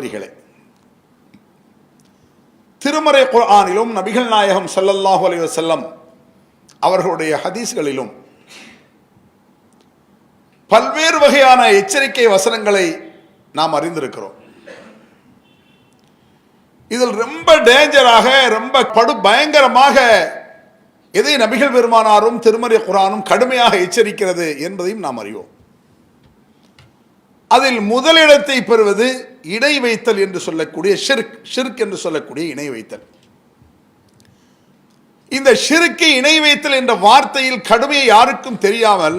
சகோதரிகளே திருமறை குர்ஆனிலும் நபிகள் நாயகம் சல்லல்லாஹு அலைய செல்லம் அவர்களுடைய ஹதீஸ்களிலும் பல்வேறு வகையான எச்சரிக்கை வசனங்களை நாம் அறிந்திருக்கிறோம். இதில் ரொம்ப டேஞ்சராக ரொம்ப படு பயங்கரமாக எதை நபிகள் பெருமானாரும் திருமறை குரானும் கடுமையாக எச்சரிக்கிறது என்பதையும் நாம் அறிவோம். அதில் முதலிடத்தை பெறுவது இணை வைத்தல் என்று சொல்லக்கூடிய ஷிர்க் ஷிர்க் என்று சொல்லக்கூடிய இணை வைத்தல் இந்த ஷிருக்கு இணை வைத்தல் என்ற வார்த்தையில் கடுமையை யாருக்கும் தெரியாமல்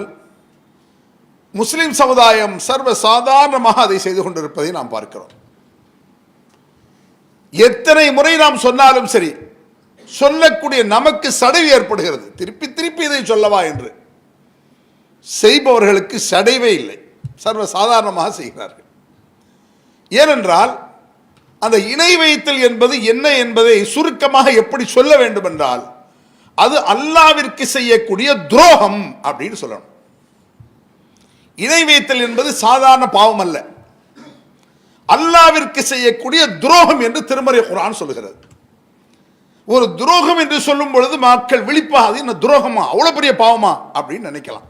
முஸ்லிம் சமுதாயம் சர்வ சாதாரணமாக அதை செய்து கொண்டிருப்பதை நாம் பார்க்கிறோம். எத்தனை முறை நாம் சொன்னாலும் சரி சொல்லக்கூடிய நமக்கு சடைவு ஏற்படுகிறது. திருப்பி திருப்பி இதை சொல்லவா என்று. செய்பவர்களுக்கு சடைவே இல்லை. சர்வ சாதாரணமாக செய்கிறார்கள். ஏனென்றால் அந்த இணை வைத்தல் என்பது என்ன என்பதை சுருக்கமாக எப்படி சொல்ல வேண்டும் என்றால் அது அல்லாவிற்கு செய்யக்கூடிய துரோகம் அப்படின்னு சொல்லணும். இணை வைத்தல் என்பது சாதாரண பாவம் அல்ல. அல்லாவிற்கு செய்யக்கூடிய துரோகம் என்று திருமறை குரான் சொல்லுகிறது. ஒரு துரோகம் என்று சொல்லும் பொழுது மக்கள் விழிப்பாக என்ன துரோகமா? அவ்வளவு பெரிய பாவமா? அப்படின்னு நினைக்கலாம்.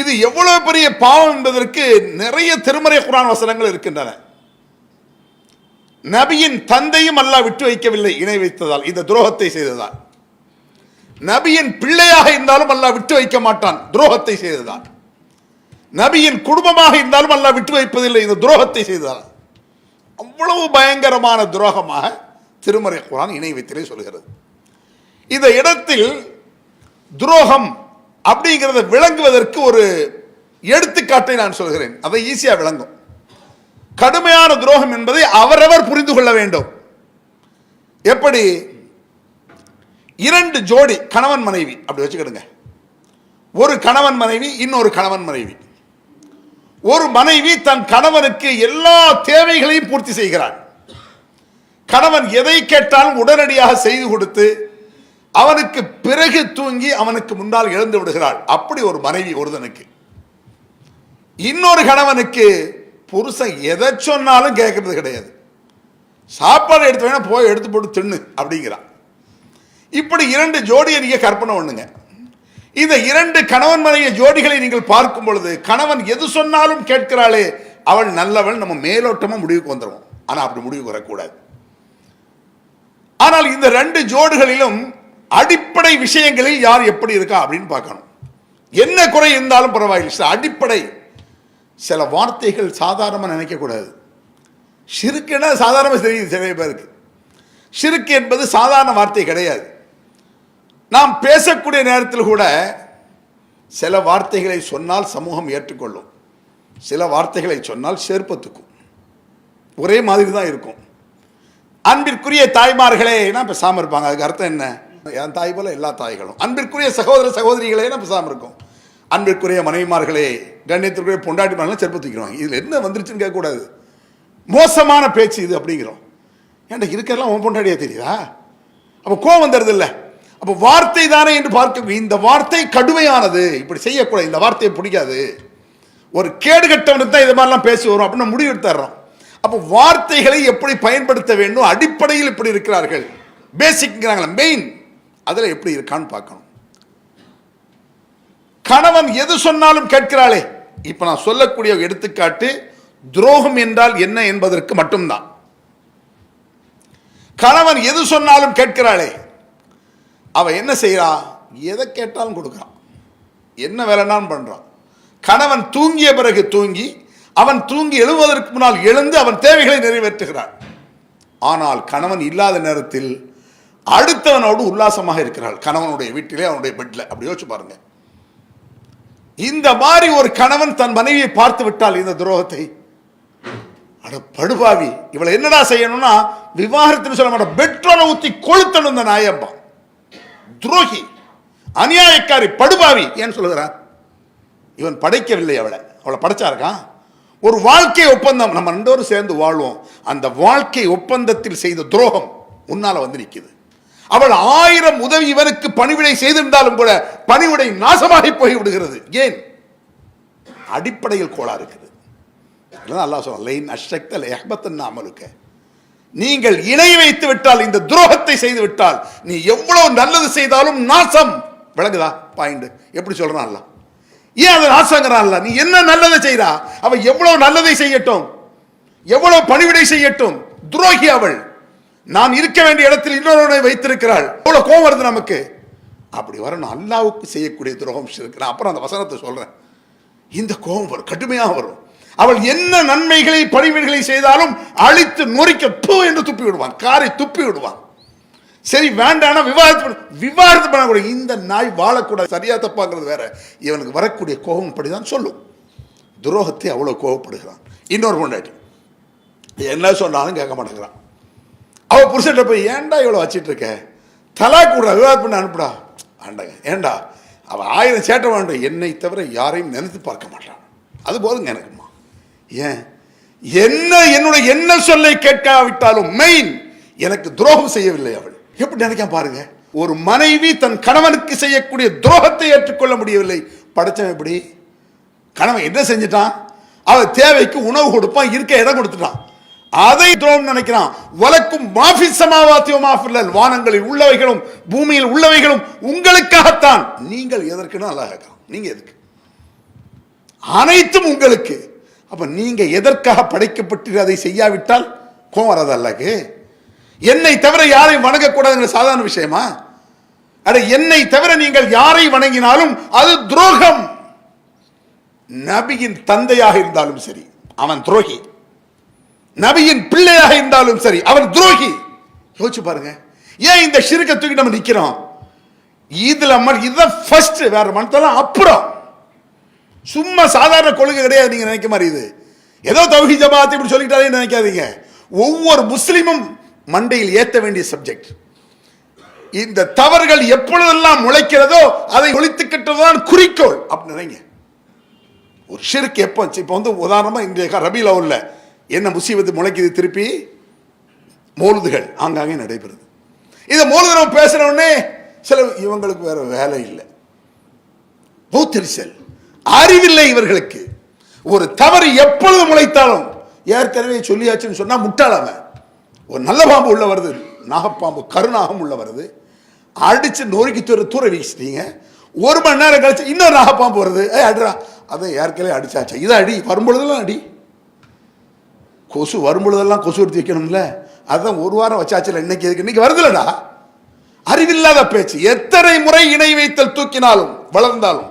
இது எவ்வளவு பெரிய பாவம் என்பதற்கு நிறைய திருமறை குரான் வசனங்கள் இருக்கின்றன. நபியின் தந்தையும் அல்லாஹ் விட்டு வைக்கவில்லை இணை வைத்ததால் இந்த துரோகத்தை செய்ததால். நபியின் பிள்ளையாக இருந்தாலும் அல்லாஹ் விட்டு வைக்க மாட்டான் துரோகத்தை செய்ததால். நபியின் குடும்பமாக இருந்தாலும் அல்லாஹ் விட்டு வைப்பதில்லை இந்த துரோகத்தை செய்ததால். அவ்வளவு பயங்கரமான துரோகமாக திருமறை குரான் இணை வைத்திலே சொல்கிறது. இந்த இடத்தில் துரோகம் அப்படிங்கிறத விளங்குவதற்கு ஒரு எடுத்துக்காட்டை நான் சொல்கிறேன். அதை ஈஸியாக விளங்கும். கடுமையான துரோகம் என்பதை அவரவர் புரிந்து கொள்ள வேண்டும். எப்படி? இரண்டு ஜோடி கணவன் மனைவி. அப்படி வச்சுக்கிடுங்க. ஒரு கணவன் மனைவி இன்னொரு கணவன் மனைவி. ஒரு மனைவி தன் கணவனுக்கு எல்லா தேவைகளையும் பூர்த்தி செய்கிறார் கணவன் எதை கேட்டாலும் உடனடியாக செய்து கொடுத்து அவனுக்கு பிறகு தூங்கி அவனுக்கு முன்னால் இழந்து விடுகிறாள். அப்படி ஒரு மனைவி ஒருதனுக்கு. இன்னொரு கணவனுக்கு புருஷன் எதை சொன்னாலும் கேட்கறது கிடையாது. சாப்பாடு எடுத்து வேணா போய் எடுத்து போட்டு தின்னு அப்படிங்கிறான் இப்படி இரண்டு ஜோடியை நீங்க கற்பனை பண்ணுங்க. இந்த இரண்டு கணவன் மனைவி ஜோடிகளை நீங்கள் பார்க்கும் பொழுது கணவன் எது சொன்னாலும் கேட்கிறாளே அவள் நல்லவள் நம்ம மேலோட்டமா முடிவுக்கு வந்துடுவோம் ஆனா அப்படி முடிவுக்கு வரக்கூடாது. ஆனால் இந்த ரெண்டு ஜோடுகளிலும் அடிப்படை விஷயங்களில் யார் எப்படி இருக்கா அப்படின்னு பார்க்கணும். என்ன குறை இருந்தாலும் பரவாயில்லை சில அடிப்படை சில வார்த்தைகள் சாதாரணமாக நினைக்கக்கூடாது. சிறுக்குன்னா சாதாரணமாக தெரியுது சில பேருக்கு. சிறுக்கு என்பது சாதாரண வார்த்தை கிடையாது. நாம் பேசக்கூடிய நேரத்தில் கூட சில வார்த்தைகளை சொன்னால் சமூகம் ஏற்றுக்கொள்ளும். சில வார்த்தைகளை சொன்னால் சேர்ப்பத்துக்கும் ஒரே மாதிரி தான் இருக்கும். அன்பிற்குரிய தாய்மார்களே என்ன பேசாமல் இருப்பாங்க. அதுக்கு அர்த்தம் என்ன? என் தாய் போல எல்லா தாய்களும். அன்பிற்குரிய சகோதர சகோதரிகளே என்ன பேசாமல் இருக்கும். அன்பிற்குரிய மனைவிமார்களே கண்ணியத்திற்குரிய பொண்டாட்டிமார்களே செருப்பு தூக்கிறோம் இதில் என்ன வந்துருச்சுன்னு கேட்கக்கூடாது. மோசமான பேச்சு இது அப்படிங்கிறோம். ஏன்டா இருக்கிறதெல்லாம் உன் பொண்டாடியா தெரியுதா? அப்போ கோவம் வந்துடுது இல்லை அப்போ வார்த்தை தானே என்று பார்க்க இந்த வார்த்தை கடுமையானது. இப்படி செய்யக்கூடாது. இந்த வார்த்தையை பிடிக்காது. ஒரு கேடு கட்டவனுக்கு தான் இது மாதிரிலாம் பேசி வரும். அப்படின்னு முடிவு எடுத்துறோம் அப்போ வார்த்தைகளை எப்படி பயன்படுத்த வேண்டும் அடிப்படையில் இப்படி இருக்கிறார்கள். பேசிக்ங்கிறாங்களா மெயின் அதில் எப்படி இருக்கான்னு பார்க்கணும். கணவன் எது சொன்னாலும் கேட்கிறாளே. இப்போ நான் சொல்லக்கூடிய எடுத்துக்காட்டு துரோகம் என்றால் என்ன என்பதற்கு மட்டும்தான். கணவன் எது சொன்னாலும் கேட்கிறாளே. அவ என்ன செய்யறா எதை கேட்டாலும் கொடுக்குறான் என்ன வேலைனாலும் பண்றான் கணவன் தூங்கிய பிறகு தூங்கி அவன் தூங்கி எழுவதற்கு முன்னால் எழுந்து அவன் தேவைகளை நிறைவேற்றுகிறான். ஆனால் கணவன் இல்லாத நேரத்தில் அடுத்தவனோடு உல்லாசமாக இருக்கிறாள். கணவனுடைய வீட்டிலே அவனுடைய பெட்டில் அப்படி யோசிச்சு பாருங்க. இந்த மாதிரி ஒரு கணவன் தன் மனைவியை பார்த்து விட்டால் இந்த துரோகத்தை அட படுபாவி இவளை என்னடா செய்யணும்னா விவாகரத்துன்னு சொல்ல மாட்டோம் பெட்ரோலை ஊத்தி கொளுத்தணும் இந்த நாயம்பா துரோகி அநியாயக்காரி படுபாவி ஏன் சொல்லுகிறான். இவன் படைக்கவில்லை அவளை. அவளை படைச்சா இருக்கான் ஒரு வாழ்க்கை ஒப்பந்தம். நம்ம ரெண்டோரும் சேர்ந்து வாழ்வோம். அந்த வாழ்க்கை ஒப்பந்தத்தில் செய்த துரோகம் உன்னால வந்து நிற்கிது அவள் ஆயிரம் உதவி இவனுக்கு பணிவிடை செய்திருந்தாலும் கூட பணிவிடை நாசமாகி போய்விடுகிறது. ஏன்? அடிப்படையில் கோளாறு இருக்குது. இல்லைன்னா அல்லாஹ் சொல்றான்? லைன் அஷ்டக்த அமலுக்க. நீங்கள் இணை வைத்து விட்டால் இந்த துரோகத்தை செய்து விட்டால் நீ எவ்வளவு நல்லது செய்தாலும் நாசம். விளங்குதா? பாயிண்ட். எப்படி சொல்றான் ஏன் அதை நாசங்கிறான்ல நீ என்ன நல்லதை செய்றா? அவ எவ்வளவு நல்லதை செய்யட்டும்? எவ்வளவு பணிவிடை செய்யட்டும்? துரோகி அவள். நான் இருக்க வேண்டிய இடத்தில் இன்னொருவனை வைத்திருக்கிறாள். அவ்வளோ கோவம் வருது நமக்கு? அப்படி வரணும். அல்லாவுக்கு செய்யக்கூடிய துரோகம் இருக்கிறேன் அப்புறம் அந்த வசனத்தை சொல்கிறேன் இந்த கோபம் வரும். கடுமையாக வரும். அவள் என்ன நன்மைகளை பணிவிடைகளை செய்தாலும் அழித்து நொறிக்க பூ என்று துப்பி விடுவான். காரை துப்பி விடுவான். சரி வேண்டானா விவாதத்து பண்ண விவாதத்து பண்ணக்கூடாது இந்த நாய் வாழக்கூடாது. சரியா தப்பாங்கிறது வேற. இவனுக்கு வரக்கூடிய கோபம் அப்படிதான் சொல்லும். துரோகத்தை அவ்வளோ கோபப்படுகிறான். இன்னொரு கொண்டாட்டி என்ன சொன்னாலும் கேட்க மாட்டேங்கிறான். அவள் புருஷன்கிட்ட போய் ஏன்டா இவ்வளோ வச்சிட்டு இருக்க தலா கூடுறா விவாதம் பண்ண அனுப்புடா. ஆண்டாங்க. ஏன்டா? அவள் ஆயிரம் சேட்டை வேண்டும் என்னை தவிர யாரையும் நினைத்து பார்க்க மாட்டான். அது போதுங்க எனக்குமா. ஏன்? என்ன என்னுடைய என்ன சொல்லை கேட்காவிட்டாலும் மெயின் எனக்கு துரோகம் செய்யவில்லை அவள். எப்படி நினைக்க பாருங்க. ஒரு மனைவி தன் கணவனுக்கு செய்யக்கூடிய துரோகத்தை ஏற்றுக்கொள்ள முடியவில்லை. படைச்சவன் எப்படி? கணவன் என்ன செஞ்சிட்டான்? அவள் தேவைக்கு உணவு கொடுப்பான் இருக்க இடம் கொடுத்துட்டான். அதை துரோகம் நினைக்கிறான். வலக்கும் மாஃபி சமாவாத்தியோ மாஃபில்லல். வானங்களில் உள்ளவைகளும் பூமியில் உள்ளவைகளும் உங்களுக்காகத்தான். நீங்கள் எதற்குன்னு அழகாக நீங்க எதுக்கு? அனைத்தும் உங்களுக்கு. அப்ப நீங்க எதற்காக படைக்கப்பட்டு அதை செய்யாவிட்டால் கோவம் வராது அல்லாஹ்க்கு? என்னை தவிர யாரையும் வணங்கக்கூடாதுங்கிற சாதாரண விஷயமா? அட என்னை தவிர நீங்கள் யாரை வணங்கினாலும் அது துரோகம். நபியின் தந்தையாக இருந்தாலும் சரி அவன் துரோகி. நபியின் பிள்ளையாக இருந்தாலும் சரி அவன் துரோகி. யோசிச்சு பாருங்க. ஏன் இந்த ஷிருக்க தூக்கி நம்ம நிற்கிறோம் இதில் இதுதான் ஃபர்ஸ்ட் வேற மனத்தெல்லாம் அப்புறம். சும்மா சாதாரண கொள்கை கிடையாது நீங்க நினைக்க மாதிரி இது. ஏதோ தௌஹி ஜமாத் இப்படி சொல்லிட்டாலே நினைக்காதீங்க. ஒவ்வொரு முஸ்லீமும் மண்டையில் ஏற்ற வேண்டிய சப்ஜெக்ட் இந்த தவறுகள் எப்பொழுதெல்லாம் முளைக்கிறதோ அதை ஒழித்துக்கிட்டதுதான் குறிக்கோள். அப்படின்னு நினைங்க. ஒரு ஷிருக்கு எப்போ இப்போ வந்து உதாரணமாக இன்றைய ரபி லெவலில் என்ன முசீபத்து முளைக்குது திருப்பி? மோழுதுகள் ஆங்காங்கே நடைபெறுது. இதை மோலுது நம்ம சில இவங்களுக்கு வேற வேலை இல்லை. பூத்தெரிசல் அறிவில்லை இவர்களுக்கு. ஒரு தவறு எப்பொழுது முளைத்தாலும் ஏற்கனவே சொல்லியாச்சுன்னு சொன்னால் முட்டாளவன் ஒரு நல்ல பாம்பு உள்ள வருது நாகப்பாம்பு கருநாகம் உள்ள வருது. அடிச்சு நொறுக்கி தூர தூர வீசிட்டீங்க. ஒரு மணி நேரம் கழிச்சு இன்னொரு நாகப்பாம்பு வருது. ஏ அடிடா. அதை ஏற்கனவே அடிச்சாச்சு? இதை அடி வரும்பொழுதுலாம் அடி. கொசு வரும்பொழுதெல்லாம் கொசு எடுத்து வைக்கணும்ல? அதுதான் ஒரு வாரம் வச்சாச்சுல இன்னைக்கு எதுக்கு? இன்னைக்கு வருதுலடா. அறிவில்லாத பேச்சு. எத்தனை முறை இணை வைத்தல் தூக்கினாலும் வளர்ந்தாலும்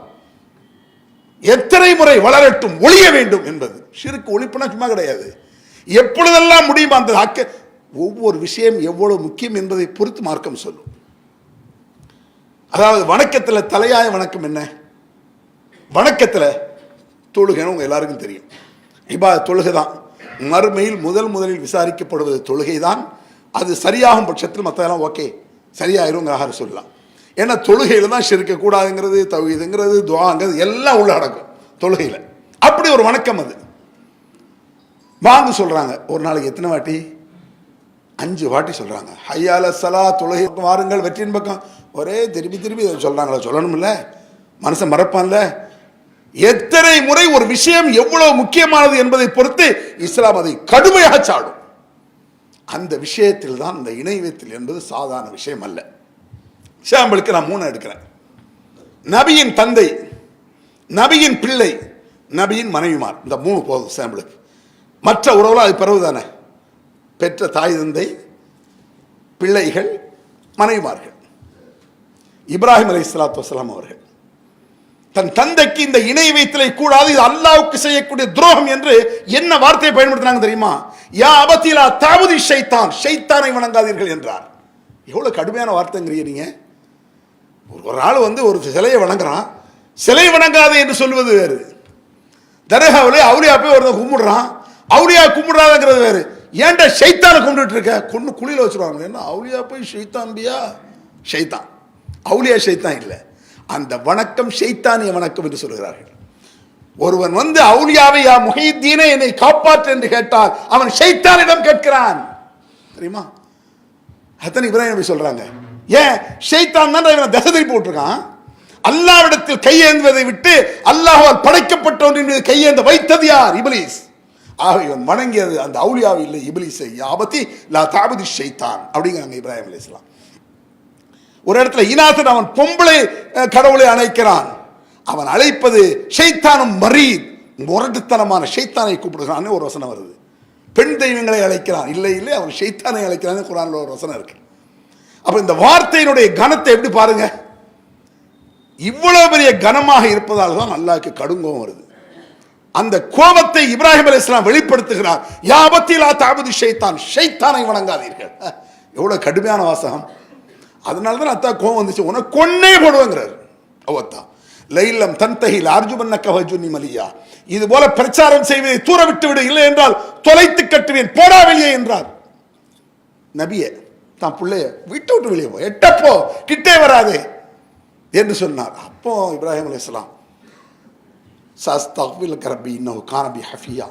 எத்தனை முறை வளரட்டும் ஒழிய வேண்டும் என்பது. சிறுக்கு ஒழிப்புனா சும்மா கிடையாது. எப்பொழுதெல்லாம் முடியுமா அந்த அக்க ஒவ்வொரு விஷயம் எவ்வளவு முக்கியம் என்பதை பொறுத்து மார்க்கம் சொல்லும். அதாவது வணக்கத்தில் தலையாய வணக்கம் என்ன? வணக்கத்தில் தொழுகைன்னு உங்கள் எல்லாருக்கும் தெரியும். இப்போ தொழுகை தான் மறுமையில் முதல் முதலில் விசாரிக்கப்படுவது தொழுகை தான் அது சரியாகும் பட்சத்தில் மற்றதெல்லாம் ஓகே. சரியாயிருங்கிற ஆகார சொல்லலாம் ஏன்னா தொழுகையில் தான் சிரிக்க கூடாதுங்கிறது தவிதுங்கிறது துவாங்கிறது எல்லாம் உள்ள அடக்கும் தொழுகையில். அப்படி ஒரு வணக்கம் அது. வாங்க சொல்கிறாங்க ஒரு நாளைக்கு எத்தனை வாட்டி? அஞ்சு வாட்டி சொல்கிறாங்க ஹையால சலா தொழுகை வாருங்கள் வெற்றியின் பக்கம். ஒரே திருப்பி திருப்பி இதை சொல்லணும்ல? மனசை மறப்பான்ல? எத்தனை முறை ஒரு விஷயம் எவ்வளவு முக்கியமானது என்பதை பொறுத்து இஸ்லாம் அதை கடுமையாக சாடும். அந்த விஷயத்தில் தான் இந்த இணையத்தில் என்பது சாதாரண விஷயம் அல்ல. சாம்பிளுக்கு நான் மூணு எடுக்கிறேன். நபியின் தந்தை நபியின் பிள்ளை நபியின் மனைவிமார். இந்த மூணு போதும் சாம்பிளுக்கு மற்ற உறவுலாம் அது பிறகு தானே? பெற்ற தாய் தந்தை பிள்ளைகள் மனைவிமார்கள். இப்ராஹிம் அலி இஸ்லாத்து வலாம் அவர்கள். தன் தந்தைக்கு இந்த இணை வைத்தலை கூடாது இது அல்லாவுக்கு செய்யக்கூடிய துரோகம் என்று என்ன வார்த்தையை பயன்படுத்தினாங்க தெரியுமா? யா அபத்திலா தாவதி ஷைத்தான் ஷைத்தானை வணங்காதீர்கள் என்றார். எவ்வளோ கடுமையான வார்த்தைங்கிறீங்க நீங்க. ஒரு ஒரு ஆள் வந்து ஒரு சிலையை வணங்குறான். சிலை வணங்காது என்று சொல்வது வேறு. தர்காவில் அவுலியா போய் ஒருத்தன் கும்பிடுறான். அவுளியா கும்பிடுறாங்கிறது வேறு. ஏன்டா ஷைத்தானை கும்பிட்டு இருக்க? கொண்டு குழியில் வச்சுருவாங்க என்ன? அவுலியா போய் ஷைத்தான்பியா ஷைத்தான். அவுளியா ஷைத்தான் இல்லை. அந்த வணக்கம் ஷைத்தானிய வணக்கம் என்று சொல்கிறார்கள். ஒருவன் வந்து அவுலியாவையா யா என்னை காப்பாற்று என்று கேட்டால் அவன் ஷைத்தானிடம் கேட்கிறான். தெரியுமா? அத்தனை இப்ராஹிம் நபி சொல்றாங்க? ஏன்? ஷைத்தான் தான் இவனை தசை திருப்பி விட்டுருக்கான். அல்லாவிடத்தில் கையேந்துவதை விட்டு அல்லாஹால் படைக்கப்பட்ட ஒன்றின் மீது கையேந்த வைத்தது யார்? இபிலிஸ். ஆக இவன் வணங்கியது அந்த அவுலியாவை இல்லை இபிலிஸை. யாபத்தி லா தாபதி ஷைத்தான். அப்படிங்கிறாங்க இப்ராஹிம் அலைஹிஸ்ஸலாம் ஒரு இடத்துல இனாசன் அவன் பொம்பளை கடவுளை அழைக்கிறான் அவன் அழைப்பது ஷைத்தானும் மரீத். முரட்டுத்தனமான ஷைத்தானை கூப்பிடுகிறான்னு ஒரு வசனம் வருது. பெண் தெய்வங்களை அழைக்கிறான். இல்லை இல்லை அவன் ஷைத்தானை அழைக்கிறான்னு குரானில் ஒரு வசனம் இருக்கு. அப்போ இந்த வார்த்தையினுடைய கனத்தை எப்படி பாருங்க? இவ்வளவு பெரிய கனமாக இருப்பதால் தான் அல்லாவுக்கு கடுங்கோம் வருது. அந்த கோபத்தை இப்ராஹிம் அலைஹிஸ்ஸலாம் வெளிப்படுத்துகிறார். யாபத்திலா தாபதி ஷைத்தான். ஷைத்தானை வணங்காதீர்கள். எவ்வளவு கடுமையான வாசகம். அதனால தான் அத்தா கோபம் வந்துச்சு. உனக்கு கொன்னே போடுவேங்கிறார். அவத்தா லைலம் தன்தஹில் அர்ஜுமன்ன கவஜுனி மலியா. இது போல பிரச்சாரம் செய்வதை தூர விட்டு விடு இல்லை என்றால் தொலைத்து கட்டுவேன். போடா வெளியே என்றார். நபிய தான் பிள்ளைய விட்டு விட்டு வெளியே போ. எட்டப்போ கிட்டே வராதே என்று சொன்னார். அப்போ இப்ராஹிம் அலைஹிஸ்ஸலாம் சஸ்தக்வில் கரபி இன்னும் கானபி ஹஃபியா.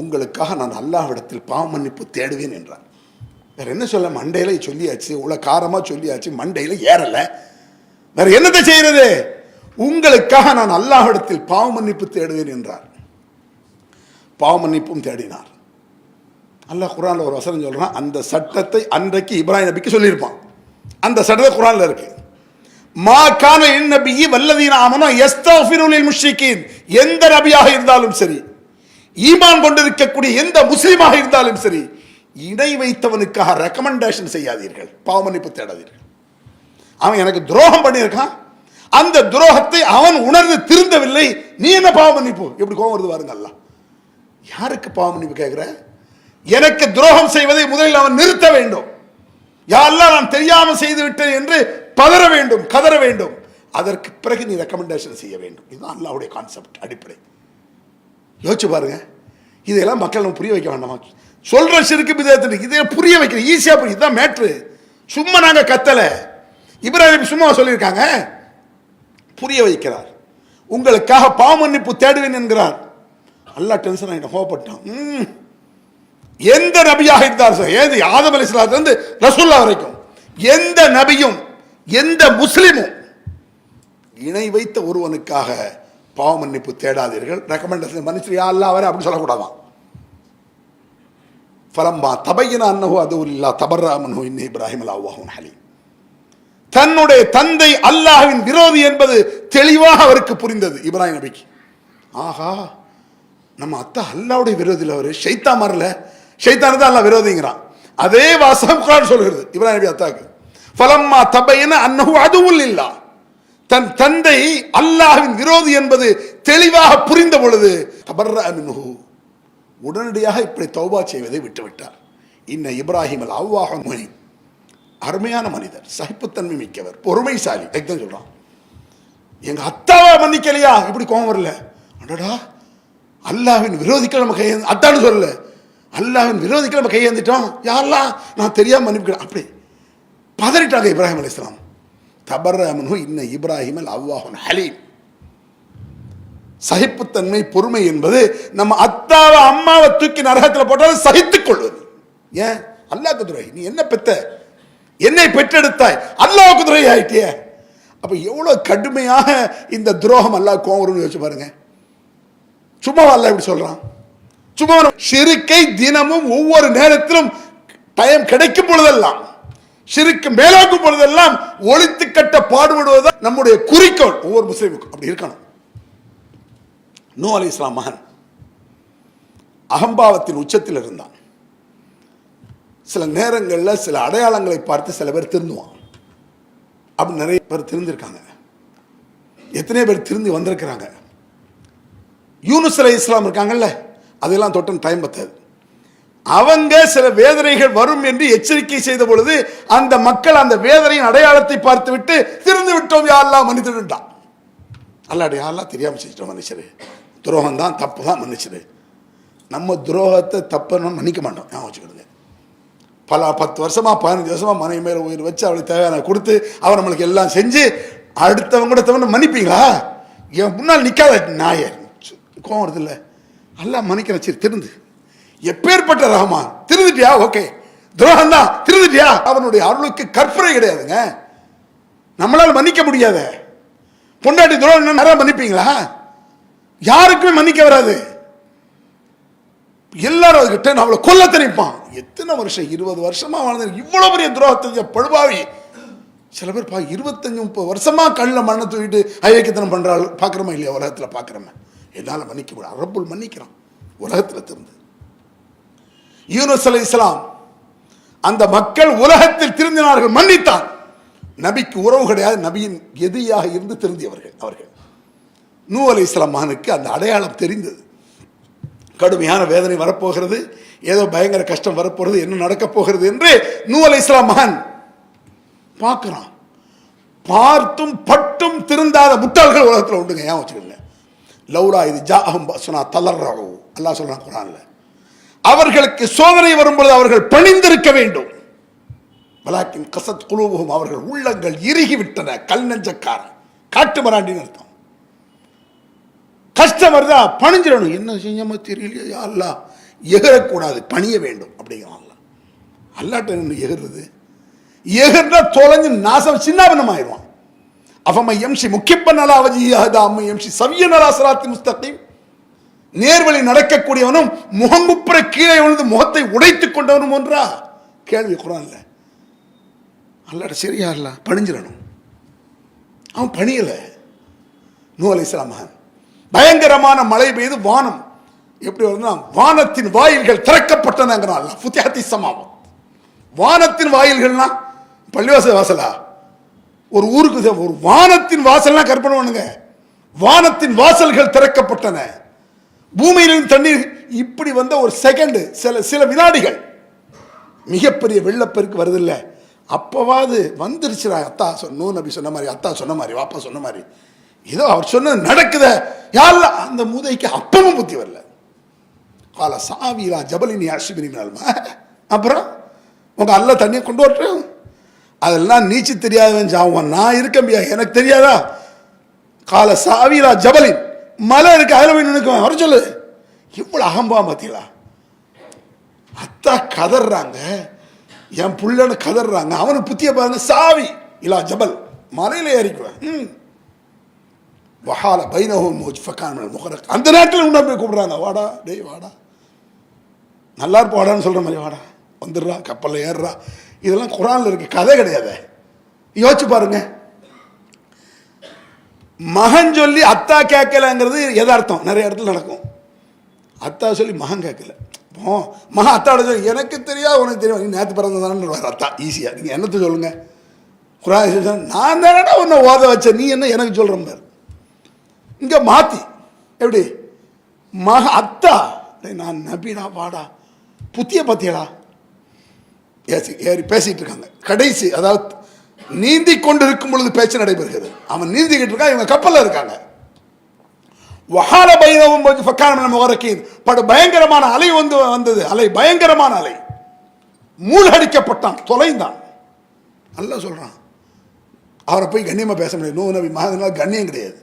உங்களுக்காக நான் அல்லாஹ்விடத்தில் பாவ மன்னிப்பு தேடுவேன் என்றார். வேற என்ன சொல்ல மண்டையில சொல்லியாச்சு உள்ள காரமா சொல்லியாச்சு மண்டையில ஏறல. வேற என்னத்தை செய்யறது? உங்களுக்காக நான் அல்லாஹிடத்தில் பாவ மன்னிப்பு தேடுவேன் என்றார். பாவ மன்னிப்பும் தேடினார். அல்லாஹ் குரான்ல ஒரு வசனம் சொல்றான் அந்த சட்டத்தை அன்றைக்கு இப்ராஹிம் நபிக்கு சொல்லியிருப்பான். அந்த சட்டத்தை குரான்ல இருக்கு. மா கான நபியி வல்லதீன ஆமனோ எஸ்தஃபிருலில் முஷ்ரிகீன். எந்த நபியாக இருந்தாலும் சரி ஈமான் கொண்டிருக்கக்கூடிய எந்த முஸ்லீமாக இருந்தாலும் சரி இணை வைத்தவனுக்காக ரெக்கமெண்டேஷன் செய்யாதீர்கள். பாவமன்னிப்பு தேடாதீர்கள். அவன் எனக்கு துரோகம் பண்ணியிருக்கான். அந்த துரோகத்தை அவன் உணர்ந்து திருந்தவில்லை. நீ என்ன பாவமன்னிப்பு? எப்படி கோபம் வருது பாருங்கல்ல அல்லாஹ். யாருக்கு பாவமன்னிப்பு கேட்குற எனக்கு துரோகம் செய்வதை முதலில் அவன் நிறுத்த வேண்டும். யாரெல்லாம் நான் தெரியாமல் செய்து விட்டேன் என்று பதற வேண்டும் கதற வேண்டும். அதற்கு பிறகு நீ ரெக்கமெண்டேஷன் செய்ய வேண்டும். இதுதான் அல்லாவுடைய கான்செப்ட் அடிப்படை. யோசிச்சு பாருங்க. இதையெல்லாம் மக்கள் நம்ம புரிய வைக்க வேண்டாமா. சொல்ற சிறுக்கு விதத்தில் இதை புரிய வைக்கணும். ஈஸியாக புரியும். இதுதான் மேட்ரு சும்மா நாங்கள் கத்தலை. இப்ராஹிம் சும்மா சொல்லியிருக்காங்க. புரிய வைக்கிறார். உங்களுக்காக பாமன்னிப்பு தேடுவேன் என்கிறார். நல்லா டென்ஷன் ஆகிட்ட கோவப்பட்டான். ம். எந்த நபியாக இருந்தார் சார் ஏது? ஆதம் அலி இருந்து ரசூல்லா வரைக்கும். எந்த நபியும் எந்த முஸ்லீமும் இணை வைத்த ஒருவனுக்காக பாவ மன்னிப்பு தேடாதீர்கள். ரெக்கமெண்டேஷன் மன்னிச்சு யா அல்லா அப்படின்னு சொல்லக்கூடாதான். ஃபலம்மா தபையின அன்னஹு அது இல்லா தபர்ராமன்ஹு இன்னி இப்ராஹிம் அல்லாஹூன் ஹலீம் தன்னுடைய தந்தை அல்லாஹ்வின் விரோதி என்பது தெளிவாக அவருக்கு புரிந்தது இப்ராஹிம் நபிக்கு. ஆஹா நம்ம அத்தா அல்லாவுடைய விரோதியில் அவர் ஷைத்தா மாறல. ஷைத்தானு தான் அல்லா விரோதிங்கிறான். அதே வாசகம் குரான் சொல்கிறது இப்ராஹிம் நபி அத்தாக்கு ஃபலம்மா தபையின அன்னஹு அதுவும் இல்லா. தன் தந்தை அல்லாஹ்வின் விரோதி என்பது தெளிவாக புரிந்த பொழுது தபர்ரா மின்ஹு. உடனடியாக இப்படி தௌபா செய்வதை விட்டுவிட்டார். இன்ன இப்ராஹிம் அல் அவ்வாஹ முனி அருமையான மனிதர் சகிப்புத்தன்மை மிக்கவர் பொறுமைசாலி. தான் சொல்கிறான் எங்கள் அத்தாவை மன்னிக்கலையா? இப்படி கோவம் வரல. அடடா அல்லாவின் விரோதிகள் நம்ம கையேந்து அத்தான்னு சொல்லல. அல்லாவின் விரோதிகள் நம்ம கையேந்துட்டோம் யாரெல்லாம்? நான் தெரியாமல் மன்னிப்புக்கிறேன் அப்படி. பதறிட்டாங்க இப்ராஹிம் அலிஸ்லாம் தபர் ரஹமனு இன்ன இப்ராஹிம் அல் அவ்வாஹன் ஹலீம். சகிப்புத்தன்மை பொறுமை என்பது நம்ம அத்தாவை அம்மாவை தூக்கி நரகத்தில் போட்டாலும் சகித்துக் கொள்வது. ஏன்? அல்லாஹ்க்கு துறை நீ என்ன பெத்த? என்னை பெற்றெடுத்தாய். அல்லாஹ்வுக்கு துறை ஆயிட்டியே. அப்ப எவ்வளவு கடுமையாக இந்த துரோகம் அல்லாஹ் கோவம் யோசிச்சு பாருங்க. சும்மா அல்லாஹ் இப்படி சொல்றான். சும்மா சிறுக்கை தினமும் ஒவ்வொரு நேரத்திலும் பயம் கிடைக்கும் பொழுதெல்லாம் சிறுக்கு மேலாக்கும் பொழுதெல்லாம் ஒழித்து கட்ட பாடுபடுவதுதான் நம்முடைய குறிக்கோள். ஒவ்வொரு முஸ்லீமுக்கும் அப்படி இருக்கணும். நூ அலி இஸ்லாம் மகன் அகம்பாவத்தின் உச்சத்தில் இருந்தான் சில நேரங்களில் சில அடையாளங்களை பார்த்து சில பேர் திருந்துவான். அப்படி நிறைய பேர் திருந்திருக்காங்க. எத்தனை பேர் திருந்தி வந்திருக்கிறாங்க. யூனுஸ் அலை இஸ்லாம் இருக்காங்கல்ல அதெல்லாம் தொட்டன் டைம் பத்தாது. அவங்க சில வேதனைகள் வரும் என்று எச்சரிக்கை செய்த பொழுது அந்த மக்கள் அந்த வேதனையின் அடையாளத்தை பார்த்து விட்டு திருந்து விட்டோம் யாரெல்லாம் மனிதன்டா அல்லாடி யாரெல்லாம் தெரியாம செஞ்சிட்டோம் மனுஷரு. துரோகம் தான் தப்பு தான் மன்னிச்சிரு நம்ம துரோகத்தை தப்புன்னு மன்னிக்க மாட்டோம். ஞாபகம் வச்சுக்கிடுங்க. பல பத்து வருஷமாக பதினஞ்சு வருஷமா மனைவி மேலே உயிர் வச்சு அவளுக்கு தேவையான கொடுத்து அவர் நம்மளுக்கு எல்லாம் செஞ்சு அடுத்தவங்க கூட தவிர மன்னிப்பீங்களா? என் முன்னால் நிற்காத நாய. கோவம் வருது இல்லை எல்லாம் மன்னிக்கிறேன் சரி திருந்து. எப்பேற்பட்ட ரகமான்? திருந்துட்டியா? ஓகே. துரோகம் தான் திருந்துட்டியா? அவனுடைய அருளுக்கு கற்பனை கிடையாதுங்க. நம்மளால் மன்னிக்க முடியாத. பொண்டாட்டி துரோகம் நிறைய மன்னிப்பீங்களா? யாருக்குமே மன்னிக்க வராது. எல்லாரும் அதுக்கிட்ட அவளை கொல்ல தெரிவிப்பான் எத்தனை வருஷம்? இருபது வருஷமா வாழ்ந்தது இவ்வளவு பெரிய துரோகத்தை பழுவாவி. சில பேர் பா இருபத்தஞ்சு முப்பது வருஷமா கண்ணில் மண்ணை தூக்கிட்டு ஐயக்கத்தனம் பண்றாள். பார்க்குறோமா இல்லையா? உலகத்தில் பார்க்குறோமே? என்னால் மன்னிக்க முடியாது. அரபுல் மன்னிக்கிறான். உலகத்தில் திருந்து யூனஸ் அலி இஸ்லாம் அந்த மக்கள் உலகத்தில் திருந்தினார்கள். மன்னித்தான். நபிக்கு உறவு கிடையாது. நபியின் எதிரியாக இருந்து திருந்தியவர்கள் அவர்கள். நூ அலை இஸ்லாமானுக்கு அந்த அடையாளம் தெரிந்தது. கடுமையான வேதனை வரப்போகிறது. ஏதோ பயங்கர கஷ்டம் வரப்போகிறது. என்ன நடக்கப் போகிறது என்று நூ அலை இஸ்லாம் மகன் பார்க்குறான். பார்த்தும் பட்டும் திருந்தாத முட்டாள்கள் உலகத்தில் உண்டுங்க. ஏன் வச்சுக்கோங்க லௌரா இது ஜாஹம் சொன்னா தளர்றாவோ அல்லாஹ் சொல்றான் குரான்ல அவர்களுக்கு சோதனை வரும்பொழுது அவர்கள் பணிந்திருக்க வேண்டும். வலாக்கின் கசத் குழுவும் அவர்கள் உள்ளங்கள் இறுகிவிட்டன. கல் நெஞ்சக்காரன். காட்டு மராண்டின்னு அர்த்தம். கஷ்டம் வருதா? பணிஞ்சிடணும். என்ன செஞ்சமோ தெரியலையா அல்லா எகரக்கூடாது பணிய வேண்டும் அப்படிங்கிறான் அல்லாட்ட நின்று எகிறது எகர்னா தொலைஞ்சு நாசம் சின்னாபனம் ஆயிடுவான் அவம எம்சி முக்கிப்ப நலா அவஜியாதா அம்மை எம்சி சவிய நலா சராத்தி நேர்வழி நடக்கக்கூடியவனும் முகங்குப்புற கீழே விழுந்து முகத்தை உடைத்துக் கொண்டவனும் ஒன்றா? கேள்வி குரான்ல. அல்லாட சரியா இல்ல? பணிஞ்சிடணும். அவன் பணியலை. நூ அலை மகன். பயங்கரமான மழை பெய்து வானம். எப்படி வருதுன்னா வானத்தின் வாயில்கள் திறக்கப்பட்டனங்கிறான் அல்லாஹ் ஃபுத்திஹத்தி சமாவம் வானத்தின் வாயில்கள்னா பள்ளிவாச வாசலா? ஒரு ஊருக்கு ஒரு வானத்தின் வாசல்லாம் கற்பனை பண்ணுங்க வானத்தின் வாசல்கள் திறக்கப்பட்டன. பூமியிலிருந்து தண்ணீர் இப்படி வந்த ஒரு செகண்டு சில சில வினாடிகள். மிகப்பெரிய வெள்ளப்பெருக்கு வருதில்ல. அப்போவாது வந்துருச்சுடா அத்தா சொன்னோன்னு நபி சொன்ன மாதிரி அத்தா சொன்ன மாதிரி வாப்பா சொன்ன மாதிரி. ஏதோ அவர் சொன்னது நடக்குத. யாரில்? அந்த மூதைக்கு அப்பவும் புத்தி வரல. கால சாவிலா ஜபலினி அர்ஷிபினி மினால்மா அப்புறம் உங்கள் அல்ல தண்ணியை கொண்டு வரட்டும். அதெல்லாம் நீச்சு தெரியாதவன் ஜாவான். நான் இருக்கம்பியா எனக்கு தெரியாதா? கால சாவிலா ஜபலின் மலை இருக்கு அதில் போய் நினைக்குவேன் வர சொல்லு. இவ்வளோ அகம்பா பார்த்தீங்களா அத்தா கதறாங்க என் புள்ளன்னு கதறாங்க அவனுக்கு புத்திய பாருங்க. சாவி இலா ஜபல். மலையில ஏறிக்குவேன். ம். வஹால பைனஹோம் முஜ்ஃபகான் ஃபக்கான் முகரக். அந்த நேரத்தில் உண்டா போய் கூப்பிட்றாங்க வாடா டேய் வாடா. நல்லா இருப்ப வாடான்னு சொல்கிற மாதிரி வாடா வந்துடுறா கப்பலில் ஏறுறா. இதெல்லாம் குரானில் இருக்க கதை கிடையாது. யோசிச்சு பாருங்க. மகன் சொல்லி அத்தா கேட்கலங்கிறது எதார்த்தம் நிறைய இடத்துல நடக்கும். அத்தா சொல்லி மகன் கேட்கல. இப்போ மகன் அத்தாவோட சொல்லி எனக்கு தெரியாது உனக்கு தெரியும் நீ நேற்று பிறந்ததானு அத்தா ஈஸியாக நீங்கள் என்னத்தை சொல்லுங்கள் குரான் நான் தானடா உன்னை ஓத வச்சேன் நீ என்ன எனக்கு சொல்கிறேன் பாரு இங்கே மாற்றி எப்படி? மக அத்தா. நான் நபிடா வாடா. புத்திய பத்தியடா. ஏசி ஏறி பேசிகிட்டு இருக்காங்க கடைசி அதாவது நீந்தி கொண்டு இருக்கும் பொழுது பேச்சு நடைபெறுகிறது. அவன் நீந்திக்கிட்டு இருக்கான் இவங்க கப்பலில் இருக்காங்க. வஹால பைரவம் ஃபக்கான முகரக்கீன் படு பயங்கரமான அலை வந்து வந்தது. அலை பயங்கரமான அலை. மூழ்கடிக்கப்பட்டான் தொலைந்தான். நல்லா சொல்கிறான் அவரை போய் கண்ணியமாக பேச முடியாது. நோ நபி மகனால் கண்ணியம் கிடையாது.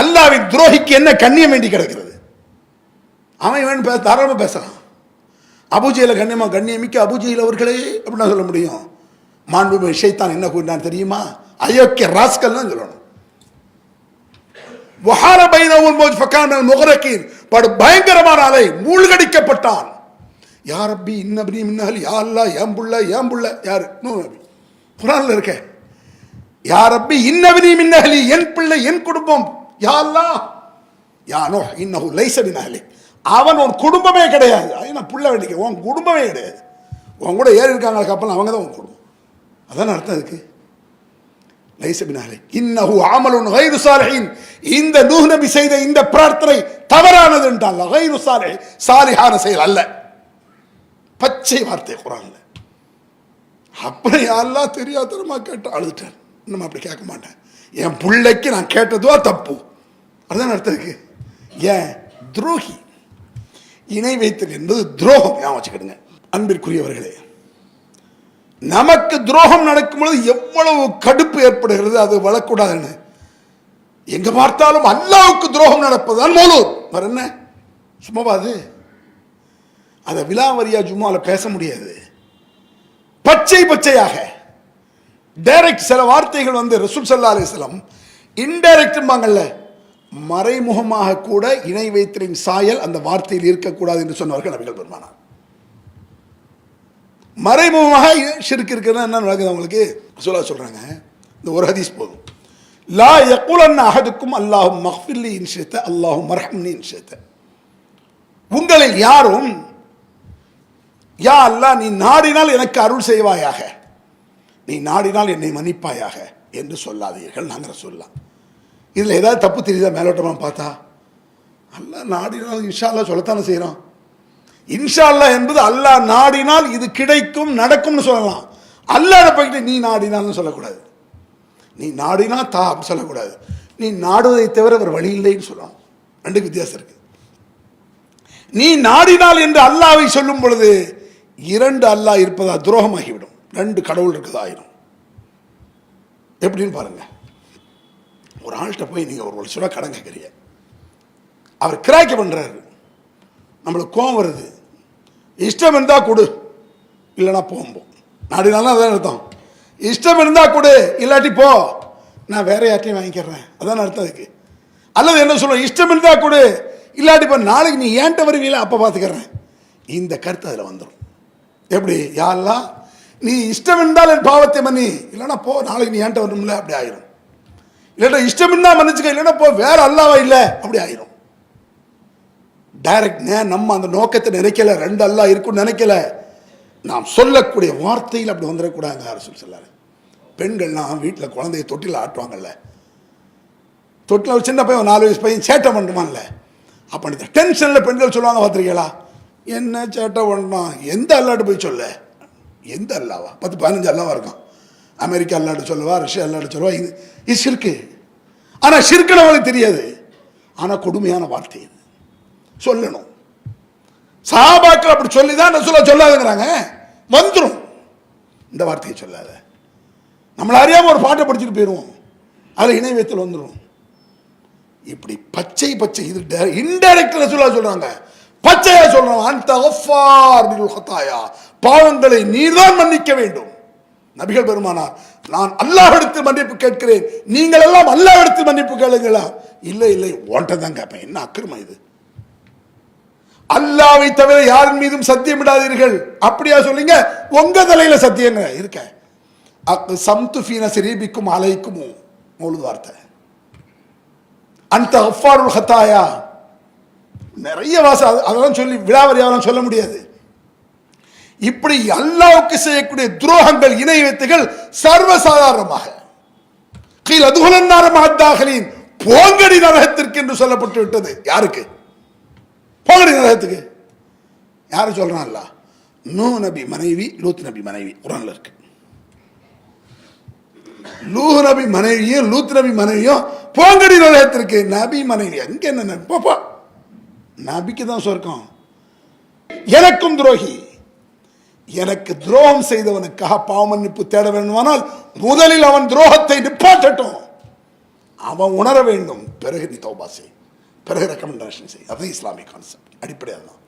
அல்லாவை துரோகிக்கு என்ன கண்ணியம் வேண்டி கிடக்கிறது? அவன் வேணும் பேச தாராளமாக பேசலாம். அபுஜெயில கண்ணியமாக கண்ணியமிக்க அபுஜெயில் அவர்களே அப்படின்னா சொல்ல முடியும். மாண்புமிகு ஷைத்தான் என்ன கூறினான் தெரியுமா? அயோக்கிய ராஸ்கல் தான் சொல்லணும். வஹார பைனவுல் மோஜ் ஃபக்கான முகரக்கீன் படு பயங்கரமான அலை மூழ்கடிக்கப்பட்டான். யார் அப்பி இன்னபி மின்னஹல் யா அல்லா ஏம்புள்ள புள்ள ஏன் புள்ள இருக்க. யார் அப்பி இன்னபினி மின்னஹலி என் பிள்ளை என் குடும்பம். யா யானோ இன்னகு நோ இன்னஹு அவன் உன் குடும்பமே கிடையாது. அது நான் புள்ள வேண்டிக்க உன் குடும்பமே கிடையாது. உன் கூட ஏறி இருக்காங்க கப்பல் அவங்க தான் உன் குடும்பம். அதான் அர்த்தம் இருக்கு லைஸ பினாலே இன்னஹு ஆமலுன் ஹைரு சாலஹின். இந்த நூஹ் நபி செய்த இந்த பிரார்த்தனை தவறானது என்றால் ஹைரு சாலிஹ் சாலிஹான செயல் அல்ல. பச்சை வார்த்தை குரான்ல. அப்புறம் யாரெல்லாம் தெரியாதனமா கேட்டு அழுதுட்டேன் இன்னும் அப்படி கேட்க மாட்டேன். என் பிள்ளைக்கு நான் கேட்டதுவா தப்பு. அதுதான் அர்த்தம் இருக்கு ஏன்? துரோகி. இணை வைத்தல் என்பது துரோகம். ஞாபகம் வச்சுக்கிடுங்க. அன்பிற்குரியவர்களே நமக்கு துரோகம் நடக்கும் பொழுது எவ்வளவு கடுப்பு ஏற்படுகிறது அது வளக்கூடாதுன்னு எங்க பார்த்தாலும் அல்லாவுக்கு துரோகம் நடப்பதுதான் மோலூர். வேற என்ன? சும்மாவா அது? அதை விலாவரியா ஜும்மாவில் பேச முடியாது. பச்சை பச்சையாக. டைரக்ட் சில வார்த்தைகள் வந்து ரசூல் சல்லா அலிஸ்லாம் இன்டைரக்ட்பாங்கல்ல மறைமுகமாக கூட இணை வைத்தலின் சாயல் அந்த வார்த்தையில் இருக்கக்கூடாது என்று சொன்னவர்கள் நபிகள் பெருமானார் மறைமுகமாக ஷிர்க் இருக்குன்னா என்ன நடக்குது அவங்களுக்கு? சொல்ல சொல்கிறாங்க இந்த ஒரு ஹதீஸ் போதும். லா யகுலன் அகதுக்கும் அல்லாஹும் மஹ்ஃபில்லி இன்ஷேத்த அல்லாஹும் மர்ஹம்னி இன்ஷேத்த உங்களில் யாரும் யா அல்லாஹ் நீ நாடினால் எனக்கு அருள் செய்வாயாக. நீ நாடினால் என்னை மன்னிப்பாயாக என்று சொல்லாதீர்கள் நாங்கள் சொல்லலாம் இதில் ஏதாவது தப்பு தெரியுதா மேலோட்டமாக பார்த்தா? அல்லாஹ் நாடினால் இன்ஷா அல்லாஹ் சொல்லத்தானே செய்கிறோம் இன்ஷா அல்லாஹ் என்பது அல்லாஹ் நாடினால் இது கிடைக்கும் நடக்கும்னு சொல்லலாம். அல்லாஹ் போய்கிட்டு நீ நாடினால்னு சொல்லக்கூடாது. நீ நாடினா தா அப்படி சொல்லக்கூடாது. நீ நாடுவதை தவிர ஒரு வழி இல்லைன்னு சொல்லணும். ரெண்டு வித்தியாசம் இருக்கு. நீ நாடினால் என்று அல்லாவை சொல்லும் பொழுது இரண்டு அல்லாஹ் இருப்பதா துரோகமாகிவிடும். ரெண்டு கடவுள் இருக்கதாயிரும் எப்படின்னு பாருங்கள் ஒரு ஆள்கிட்ட போய் நீங்கள் ஒரு லட்ச ரூபா கடன் கேட்குறீங்க அவர் கிராய்க்க பண்ணுறாரு நம்மளுக்கு கோவம் வருது. இஷ்டம் இருந்தால் கொடு இல்லைனா போகும்போம் நாடினாலும் அதான் அர்த்தம். இஷ்டம் இருந்தால் கொடு இல்லாட்டி போ. நான் வேற யார்ட்டையும் வாங்கிக்கிறேன். அதான் அர்த்தம் அதுக்கு. அல்லது என்ன சொல்லுவோம் இஷ்டம் இருந்தால் கொடு இல்லாட்டி இப்போ நாளைக்கு நீ ஏன்ட்ட வருவீங்களா? அப்போ பார்த்துக்கிறேன் இந்த கருத்து அதில் வந்துடும் எப்படி? யாரெல்லாம்? நீ இஷ்டம் இருந்தால் என் பாவத்தை பண்ணி இல்லைன்னா போ நாளைக்கு நீ ஏன்ட்ட வரணும்ல? அப்படி ஆயிரும். இல்லைன்னா இஷ்டம் மன்னிச்சுக்க இல்லைன்னா போ வேற அல்லாவா இல்லை? அப்படி ஆயிரும். டைரக்ட் நம்ம அந்த நோக்கத்தை நினைக்கல ரெண்டு அல்லா இருக்குன்னு நினைக்கல. நாம் சொல்லக்கூடிய வார்த்தையில் அப்படி வந்துடக்கூடாதுங்க அரசு சொல்லாரு? பெண்கள்லாம் வீட்டில் குழந்தைய தொட்டில் ஆட்டுவாங்கல்ல. தொட்டில் ஒரு சின்ன பையன் நாலு வயசு பையன் சேட்டை பண்ணுமான்ல அப்போ இந்த டென்ஷனில் பெண்கள் சொல்லுவாங்க பார்த்துருக்கீங்களா? என்ன சேட்டை பண்ணணும் எந்த அல்லாட்டு போய் சொல்ல? எந்த அல்லாவா? பத்து பதினஞ்சு அல்லாவா இருக்கும் அமெரிக்கா அல்லாட்ட சொல்லவா ரஷ்யா அல்லாட்ட சொல்லவா இது இது சிற்கு ஆனால் சிற்குன்னு அவனுக்கு தெரியாது. ஆனால் கொடுமையான வார்த்தை இது. சொல்லணும். சாபாக்கள் அப்படி சொல்லி தான் ரசூலா சொல்லாதுங்கிறாங்க. வந்துடும் இந்த வார்த்தையை சொல்லாத. நம்மள அறியாமல் ஒரு பாட்டை படிச்சுட்டு போயிடுவோம். அதில் இணையத்தில் வந்துடும் இப்படி பச்சை பச்சை இது இன்டைரக்ட் ரசூலா சொல்கிறாங்க பச்சையா சொல்கிறோம் அந்த பாவங்களை நீர்தான் மன்னிக்க வேண்டும். நபிகள் பெருமானார் நான் அல்லாஹ்விடத்தில் மன்னிப்பு கேட்கிறேன். நீங்கள் எல்லாம் எடுத்து மன்னிப்பு கேளுங்களா? இல்லை இல்லை ஓன்ட்ட தான் கேட்பேன். என்ன அக்கிரமம் இது? அல்லாவை தவிர யாரின் மீதும் சத்தியம் விடாதீர்கள் அப்படியா சொல்லிங்க உங்க தலையில சத்தியங்க இருக்க. அக்கு சம்து ஃபீன சிரீபிக்கும் அலைக்கும். மௌலுது வார்த்தை அந்த அஃபாருல் ஹத்தாயா நிறைய வாசம் அதெல்லாம் சொல்லி விழாவரியாவெல்லாம் சொல்ல முடியாது. இப்படி அல்லாவுக்கு செய்யக்கூடிய துரோகங்கள் இணை வைத்துகள் சர்வசாதாரணமாக. கீழ் அதுகுலன்னார போங்கடி நரகத்திற்கு என்று சொல்லப்பட்டு விட்டது. யாருக்கு? போங்கடி நரகத்துக்கு. யாரு சொல்றான்ல? நூ நபி மனைவி லூத் நபி மனைவி. குரான்ல இருக்கு. லூஹ் நபி மனைவியும் லூத் நபி மனைவியும் போங்கடி நரகத்திற்கு. நபி மனைவி அங்க என்ன போப்பா நபிக்கு தான் சொர்க்கம். எனக்கும் துரோகி. எனக்கு துரோகம் செய்தவனுக்காக பாவமன்னிப்பு தேட வேண்டுமானால் முதலில் அவன் துரோகத்தை நிப்பாட்டட்டும். அவன் உணர வேண்டும். பிறகு நீ தௌபா செய். பிறகு ரெக்கமெண்டேஷன் செய். அதுதான் இஸ்லாமிக் கான்செப்ட் அடிப்படையாக தான்.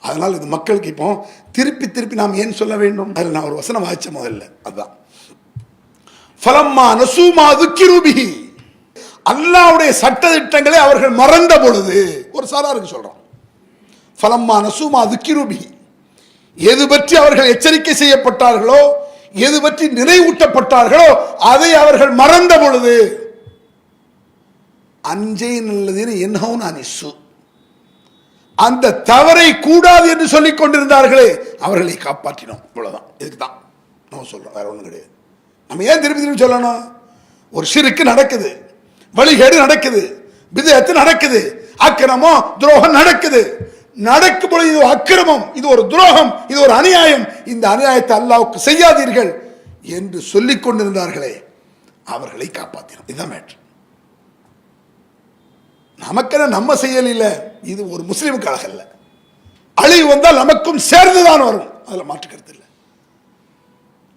அதனால் இது மக்களுக்கு இப்போ திருப்பி திருப்பி நாம் ஏன் சொல்ல வேண்டும்? அதில் நான் ஒரு வசனம் வாய்ச்ச முதல்ல. அதுதான். ஃபலம்மா நசூமா துக்கிருபிஹி அல்லாவுடைய சட்ட திட்டங்களை அவர்கள் மறந்த பொழுது ஒரு சாராருக்கு சொல்றான் ஃபலம்மா நசூமா துக்கிருபி எது பற்றி அவர்கள் எச்சரிக்கை செய்யப்பட்டார்களோ எது பற்றி நினைவூட்டப்பட்டார்களோ அதை அவர்கள் மறந்த பொழுது அஞ்சை நல்லதின என்னவும் அனிசு அந்த தவறை கூடாது என்று சொல்லிக் கொண்டிருந்தார்களே அவர்களை காப்பாற்றினோம். இவ்வளவுதான். இதுக்கு தான் நம்ம சொல்றோம். வேற ஒன்றும் கிடையாது. நம்ம ஏன் திருப்பி திருப்பி சொல்லணும்? ஒரு சிறுக்கு நடக்குது. வழிகேடு நடக்குது. விதத்து நடக்குது. அக்கிரமம் துரோகம் நடக்குது. நடக்கும் பொழுது இது அக்கிரமம் இது ஒரு துரோகம் இது ஒரு அநியாயம். இந்த அநியாயத்தை அல்லாவுக்கு செய்யாதீர்கள் என்று சொல்லிக் கொண்டிருந்தார்களே. அவர்களை காப்பாற்றினோம் இதுதான் மேட்ரு நமக்கென நம்ம செயல் இல்லை இது ஒரு முஸ்லீமுக்கு அழகல்ல அழிவு வந்தால் நமக்கும் சேர்ந்துதான் வரும். அதுல மாற்றுக்கிறது இல்லை.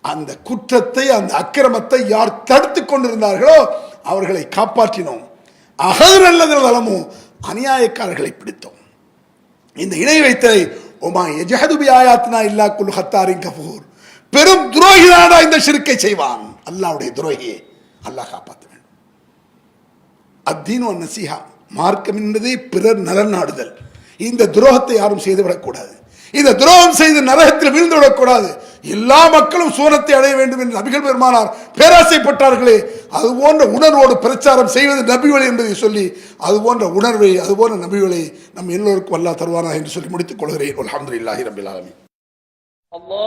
அந்த குற்றத்தை அந்த அக்கிரமத்தை யார் தடுத்து கொண்டிருந்தார்களோ அவர்களை காப்பாற்றினோம். அகது நல்லது நலமும் அநியாயக்காரர்களை பிடித்தோம். இந்த இணை வைத்தலை ஒமா எஜஹதுபி ஆயாத்னா இல்லா குல் ஹத்தாரின் கபூர் பெரும் துரோகிதானா இந்த சிறுக்கை செய்வான். அல்லாவுடைய துரோகியை. அல்லாஹ் காப்பாற்ற வேண்டும். அத்தீன் நசிஹா மார்க்கம் என்பதே பிறர் நலன் நாடுதல். இந்த துரோகத்தை யாரும் செய்துவிடக்கூடாது. இதை துரோகம் செய்து நரகத்தில் விழுந்து விடக்கூடாது. எல்லா மக்களும் சூரத்தை அடைய வேண்டும் என்று நபிகள் பெருமானார் பேராசைப்பட்டார்களே. அது போன்ற உணர்வோடு பிரச்சாரம் செய்வது நபி வழி என்பதை சொல்லி அது போன்ற உணர்வை அது போன்ற நபி வழி நம் எல்லோருக்கும் வல்லா தருவானா என்று சொல்லி முடித்துக் கொள்கிறேன். அலமது இல்லாஹி ரபில் அம்மா